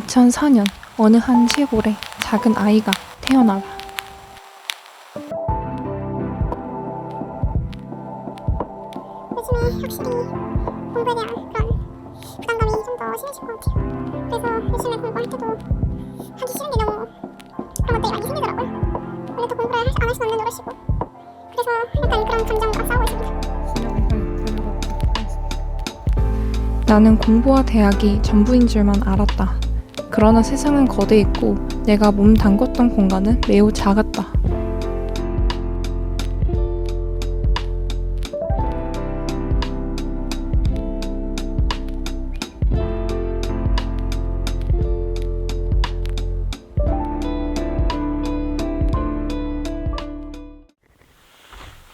2004년 어느 한 시골에 작은 아이가 태어나라. 요즘에 확실히 공부에 대한 그런 부담감이 좀 더 심해진 것 같아요. 그래서 요즘에 공부할 때도 하기 싫은 게 너무 그런 것들이 많이 생기더라고요. 원래 또 공부를 안 할 수 없는 노릇이고 그래서 약간 그런 감정과 싸우고 있습니다. 나는 공부와 대학이 전부인 줄만 알았다. 그러나 세상은 거대했고 내가 몸 담궜던 공간은 매우 작았다.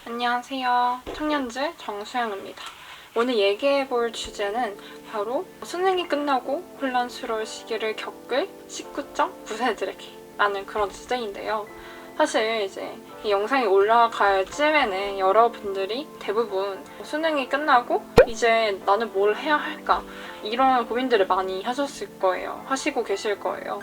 안녕하세요. 청년즈 정수영입니다. 오늘 얘기해 볼 주제는 바로 수능이 끝나고 혼란스러울 시기를 겪을 19점 부세들에게 라는 그런 주제인데요. 사실 이제 이 영상이 올라갈 쯤에는 여러분들이 대부분 수능이 끝나고 이제 나는 뭘 해야 할까 이런 고민들을 많이 하셨을 거예요. 하시고 계실 거예요.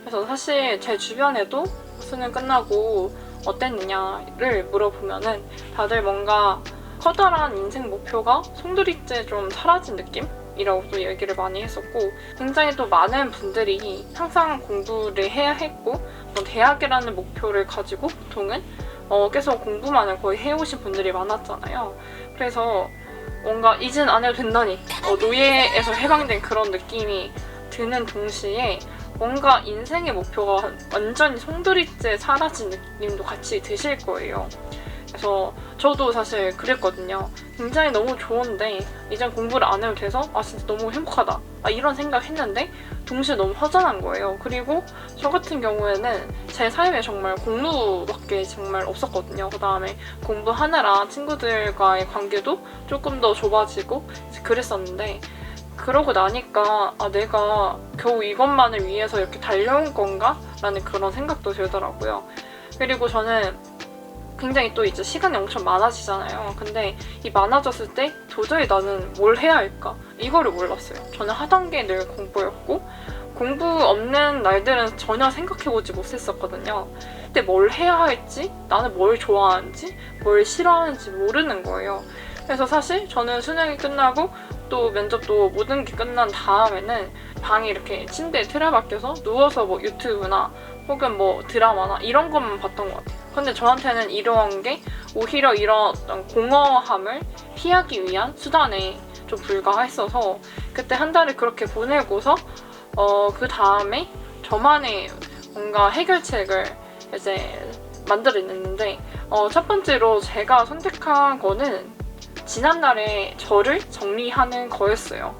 그래서 사실 제 주변에도 수능 끝나고 어땠느냐를 물어보면은 다들 뭔가 커다란 인생 목표가 송두리째 좀 사라진 느낌 이라고도 얘기를 많이 했었고 굉장히 또 많은 분들이 항상 공부를 해야 했고 뭐 대학이라는 목표를 가지고 보통은 어, 계속 공부만을 거의 해오신 분들이 많았잖아요. 그래서 뭔가 이젠 안 해도 된다니 어, 노예에서 해방된 그런 느낌이 드는 동시에 뭔가 인생의 목표가 완전히 송두리째 사라진 느낌도 같이 드실 거예요. 그래서 저도 사실 그랬거든요. 굉장히 너무 좋은데 이젠 공부를 안 해도 돼서 아 진짜 너무 행복하다. 아, 이런 생각 했는데 동시에 너무 허전한 거예요. 그리고 저 같은 경우에는 제 삶에 정말 공부밖에 정말 없었거든요. 그 다음에 공부하느라 친구들과의 관계도 조금 더 좁아지고 그랬었는데 그러고 나니까 아 내가 겨우 이것만을 위해서 이렇게 달려온 건가? 라는 그런 생각도 들더라고요. 그리고 저는 굉장히 또 이제 시간이 엄청 많아지잖아요. 근데 이 많아졌을 때 도저히 나는 뭘 해야 할까? 이거를 몰랐어요. 저는 하던 게 늘 공부였고 공부 없는 날들은 전혀 생각해보지 못했었거든요. 근데 뭘 해야 할지, 나는 뭘 좋아하는지, 뭘 싫어하는지 모르는 거예요. 그래서 사실 저는 수능이 끝나고 또 면접도 모든 게 끝난 다음에는 방에 이렇게 침대에 틀어박혀서 누워서 뭐 유튜브나 혹은 뭐 드라마나 이런 것만 봤던 것 같아요. 근데 저한테는 이런 게 오히려 이런 공허함을 피하기 위한 수단에 좀 불과했어서 그때 한 달을 그렇게 보내고서 어, 그 다음에 저만의 뭔가 해결책을 이제 만들어냈는데 어, 첫 번째로 제가 선택한 거는 지난날에 저를 정리하는 거였어요.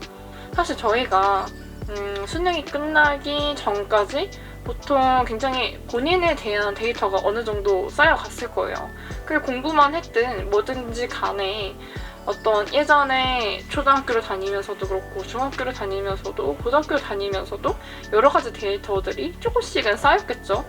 사실 저희가 음, 수능이 끝나기 전까지 보통 굉장히 본인에 대한 데이터가 어느 정도 쌓여갔을 거예요. 그리고 공부만 했든 뭐든지 간에 어떤 예전에 초등학교를 다니면서도 그렇고 중학교를 다니면서도 고등학교를 다니면서도 여러 가지 데이터들이 조금씩은 쌓였겠죠.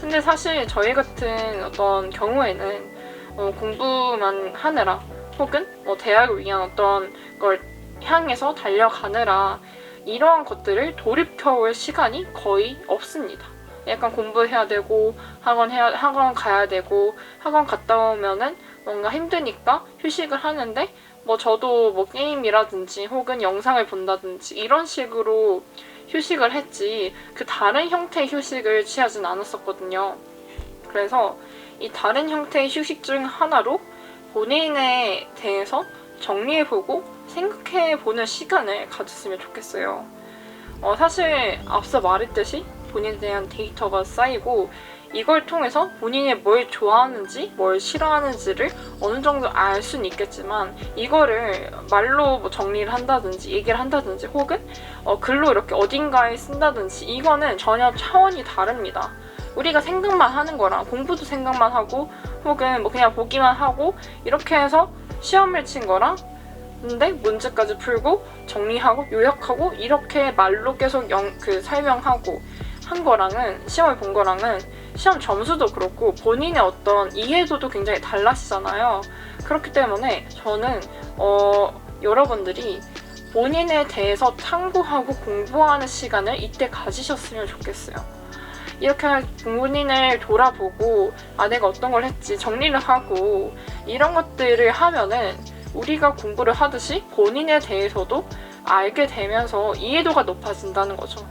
근데 사실 저희 같은 어떤 경우에는 어, 공부만 하느라 혹은 뭐 대학을 위한 어떤 걸 향해서 달려가느라 이러한 것들을 돌이켜올 시간이 거의 없습니다. 약간 공부해야 되고 학원 해야 학원 가야 되고 학원 갔다 오면은 뭔가 힘드니까 휴식을 하는데 뭐 저도 뭐 게임이라든지 혹은 영상을 본다든지 이런 식으로 휴식을 했지 그 다른 형태의 휴식을 취하진 않았었거든요. 그래서 이 다른 형태의 휴식 중 하나로 본인에 대해서 정리해보고 생각해보는 시간을 가졌으면 좋겠어요. 어, 사실 앞서 말했듯이 본인에 대한 데이터가 쌓이고 이걸 통해서 본인이 뭘 좋아하는지 뭘 싫어하는지를 어느 정도 알 수는 있겠지만 이거를 말로 뭐 정리를 한다든지 얘기를 한다든지 혹은 어, 글로 이렇게 어딘가에 쓴다든지 이거는 전혀 차원이 다릅니다. 우리가 생각만 하는 거랑 공부도 생각만 하고 혹은 뭐 그냥 보기만 하고 이렇게 해서 시험을 친 거랑 근데 문제까지 풀고 정리하고 요약하고 이렇게 말로 계속 영, 그 설명하고 한 거랑은 시험을 본 거랑은 시험 점수도 그렇고 본인의 어떤 이해도도 굉장히 달라지잖아요. 그렇기 때문에 저는 어, 여러분들이 본인에 대해서 탐구하고 공부하는 시간을 이때 가지셨으면 좋겠어요. 이렇게 본인을 돌아보고 아 내가 어떤 걸 했지 정리를 하고 이런 것들을 하면은 우리가 공부를 하듯이 본인에 대해서도 알게 되면서 이해도가 높아진다는 거죠.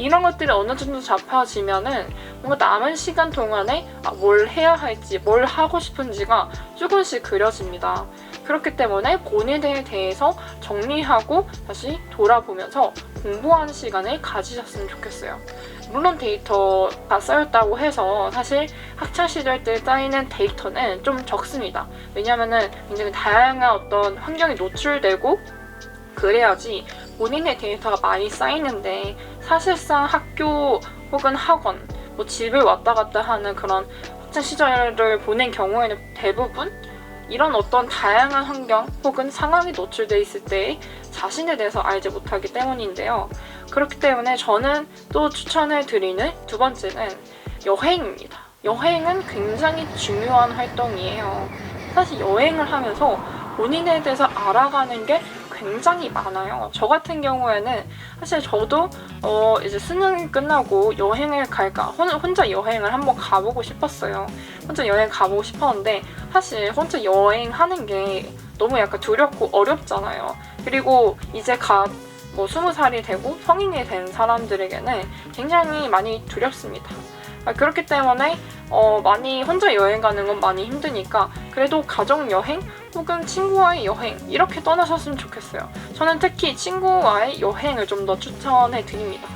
이런 것들이 어느 정도 잡혀지면은 뭔가 남은 시간 동안에 아, 뭘 해야 할지, 뭘 하고 싶은지가 조금씩 그려집니다. 그렇기 때문에 본인에 대해서 정리하고 다시 돌아보면서 공부하는 시간을 가지셨으면 좋겠어요. 물론 데이터가 쌓였다고 해서 사실 학창 시절 때 쌓이는 데이터는 좀 적습니다. 왜냐하면은 굉장히 다양한 어떤 환경에 노출되고 그래야지 본인의 데이터가 많이 쌓이는데 사실상 학교 혹은 학원 뭐 집을 왔다 갔다 하는 그런 학창 시절을 보낸 경우에는 대부분 이런 어떤 다양한 환경 혹은 상황에 노출돼 있을 때 자신에 대해서 알지 못하기 때문인데요. 그렇기 때문에 저는 또 추천을 드리는 두 번째는 여행입니다. 여행은 굉장히 중요한 활동이에요. 사실 여행을 하면서 본인에 대해서 알아가는 게 굉장히 많아요. 저 같은 경우에는 사실 저도 어 이제 수능이 끝나고 여행을 갈까 혼, 혼자 여행을 한번 가보고 싶었어요. 혼자 여행 가보고 싶었는데 사실 혼자 여행하는 게 너무 약간 두렵고 어렵잖아요. 그리고 이제 갓뭐 스무 살이 되고 성인이 된 사람들에게는 굉장히 많이 두렵습니다. 아, 그렇기 때문에 어, 많이 혼자 여행 가는 건 많이 힘드니까 그래도 가족 여행 혹은 친구와의 여행 이렇게 떠나셨으면 좋겠어요. 저는 특히 친구와의 여행을 좀 더 추천해 드립니다.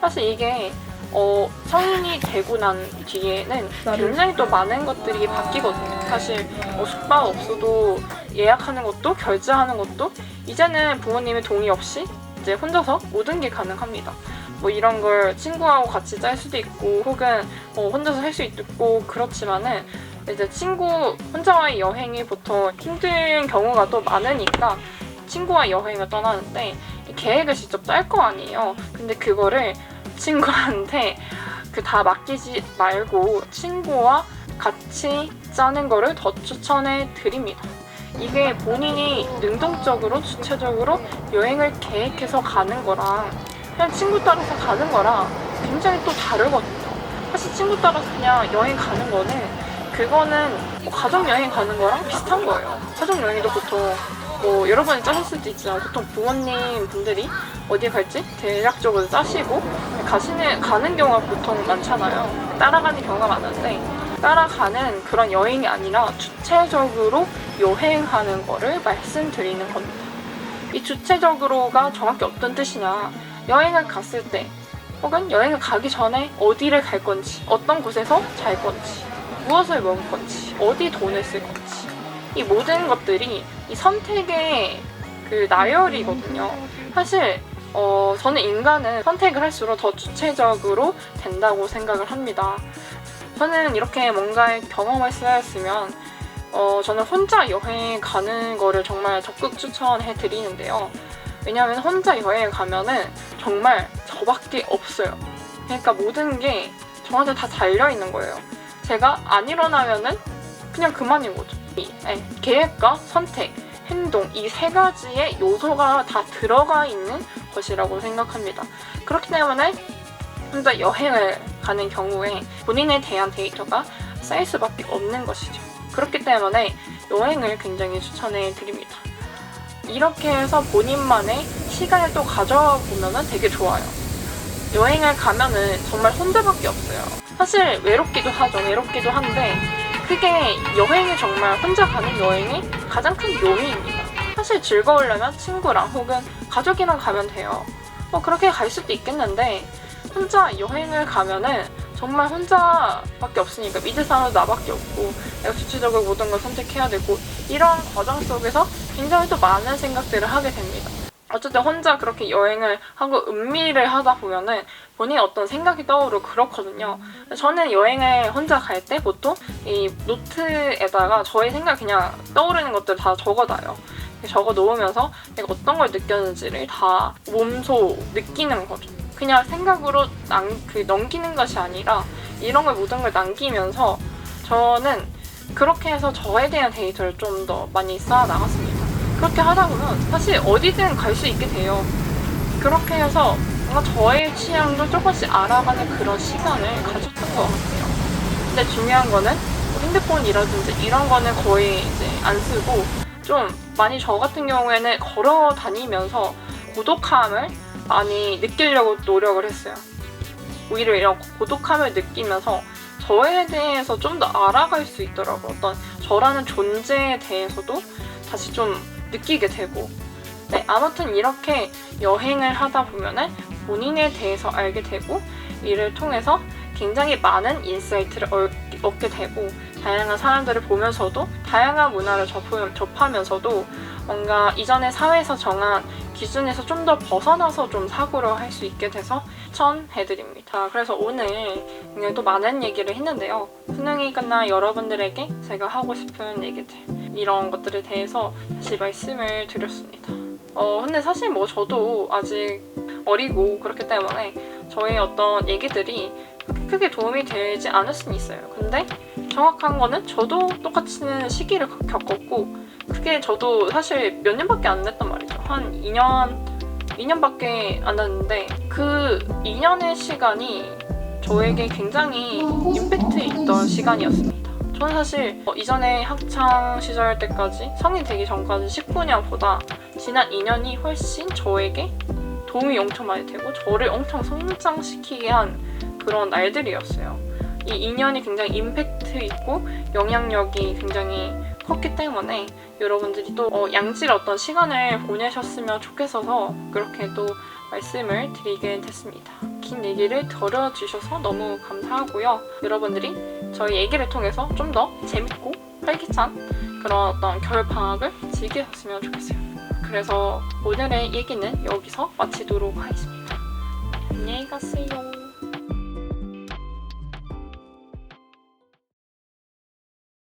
사실 이게 어, 성인이 되고 난 뒤에는 굉장히 또 많은 것들이 바뀌거든요. 사실 뭐 숙박업소도 예약하는 것도 결제하는 것도 이제는 부모님의 동의 없이 이제 혼자서 모든 게 가능합니다. 뭐 이런 걸 친구하고 같이 짤 수도 있고 혹은 뭐 혼자서 할 수 있고 그렇지만은 이제 친구 혼자와의 여행이 보통 힘든 경우가 또 많으니까 친구와 여행을 떠나는데 계획을 직접 짤 거 아니에요. 근데 그거를 친구한테 그 다 맡기지 말고 친구와 같이 짜는 거를 더 추천해 드립니다. 이게 본인이 능동적으로 주체적으로 여행을 계획해서 가는 거랑 그냥 친구 따라서 가는 거랑 굉장히 또 다르거든요. 사실 친구 따라서 그냥 여행 가는 거는 그거는 뭐 가족 여행 가는 거랑 비슷한 거예요. 가족 여행도 보통 뭐 여러 번에 짜실 수도 있지만 보통 부모님 분들이 어디 갈지 대략적으로 짜시고 가시는 가는 경우가 보통 많잖아요. 따라가는 경우가 많은데 따라가는 그런 여행이 아니라 주체적으로 여행하는 거를 말씀드리는 겁니다. 이 주체적으로가 정확히 어떤 뜻이냐? 여행을 갔을 때 혹은 여행을 가기 전에 어디를 갈 건지, 어떤 곳에서 잘 건지, 무엇을 먹을 건지, 어디 돈을 쓸 건지 이 모든 것들이 이 선택의 그 나열이거든요. 사실 어, 저는 인간은 선택을 할수록 더 주체적으로 된다고 생각을 합니다. 저는 이렇게 뭔가의 경험을 쌓였으면 어, 저는 혼자 여행 가는 거를 정말 적극 추천해 드리는데요. 왜냐하면 혼자 여행 가면은 정말 저밖에 없어요. 그러니까 모든 게 저한테 다 달려 있는 거예요. 제가 안 일어나면은 그냥 그만인 거죠. 이, 네, 계획과 선택, 행동 이 세 가지의 요소가 다 들어가 있는 것이라고 생각합니다. 그렇기 때문에 혼자 여행을 가는 경우에 본인에 대한 데이터가 쌓일 수밖에 없는 것이죠. 그렇기 때문에 여행을 굉장히 추천해 드립니다. 이렇게 해서 본인만의 시간을 또 가져보면 되게 좋아요. 여행을 가면은 정말 혼자밖에 없어요. 사실 외롭기도 하죠. 외롭기도 한데 그게 여행이 정말 혼자 가는 여행이 가장 큰 묘미입니다. 사실 즐거우려면 친구랑 혹은 가족이랑 가면 돼요. 뭐 그렇게 갈 수도 있겠는데 혼자 여행을 가면은 정말 혼자밖에 없으니까 믿을 사람도 나밖에 없고 내가 주체적으로 모든 걸 선택해야 되고 이런 과정 속에서 굉장히 또 많은 생각들을 하게 됩니다. 어쨌든 혼자 그렇게 여행을 하고 음미를 하다 보면은 본인의 어떤 생각이 떠오르고 그렇거든요. 저는 여행을 혼자 갈 때 보통 이 노트에다가 저의 생각 그냥 떠오르는 것들 다 적어놔요. 적어 놓으면서 내가 어떤 걸 느꼈는지를 다 몸소 느끼는 거죠. 그냥 생각으로 남, 그 넘기는 것이 아니라 이런 걸 모든 걸 남기면서 저는 그렇게 해서 저에 대한 데이터를 좀 더 많이 쌓아 나갔습니다. 그렇게 하다 보면 사실 어디든 갈 수 있게 돼요. 그렇게 해서 뭔가 저의 취향도 조금씩 알아가는 그런 시간을 가졌던 것 같아요. 근데 중요한 거는 뭐 핸드폰이라든지 이런 거는 거의 이제 안 쓰고 좀 많이 저 같은 경우에는 걸어 다니면서 고독함을 많이 느끼려고 노력을 했어요. 오히려 이런 고독함을 느끼면서 저에 대해서 좀 더 알아갈 수 있더라고요. 어떤 저라는 존재에 대해서도 다시 좀 느끼게 되고. 네, 아무튼 이렇게 여행을 하다 보면은 본인에 대해서 알게 되고, 이를 통해서 굉장히 많은 인사이트를 얻- 얻게 되고, 다양한 사람들을 보면서도, 다양한 문화를 접하- 접하면서도, 뭔가 이전의 사회에서 정한 기준에서 좀 더 벗어나서 좀 사고를 할 수 있게 돼서 추천해드립니다. 그래서 오늘 굉장히 또 많은 얘기를 했는데요. 수능이 끝난 여러분들에게 제가 하고 싶은 얘기들 이런 것들에 대해서 다시 말씀을 드렸습니다. 어 근데 사실 뭐 저도 아직 어리고 그렇기 때문에 저의 어떤 얘기들이 크게 도움이 되지 않을 수는 있어요. 근데 정확한 거는 저도 똑같은 시기를 겪었고 그게 저도 사실 몇 년밖에 안 됐단 말이죠. 한 2년 2년밖에 안 됐는데 그 2년의 시간이 저에게 굉장히 임팩트 있던 시간이었습니다. 저는 사실 어, 이전에 학창 시절 때까지 성인 되기 전까지 19년보다 지난 2년이 훨씬 저에게 도움이 엄청 많이 되고 저를 엄청 성장시키게 한 그런 날들이었어요. 이 2년이 굉장히 임팩트 있고 영향력이 굉장히 컸기 때문에 여러분들이 또 어, 양질 어떤 시간을 보내셨으면 좋겠어서 그렇게 또 말씀을 드리게 됐습니다. 긴 얘기를 들어주셔서 너무 감사하고요. 여러분들이 저희 얘기를 통해서 좀 더 재밌고 활기찬 그런 어떤 겨울 방학을 즐기셨으면 좋겠어요. 그래서 오늘의 얘기는 여기서 마치도록 하겠습니다. 안녕히 가세요.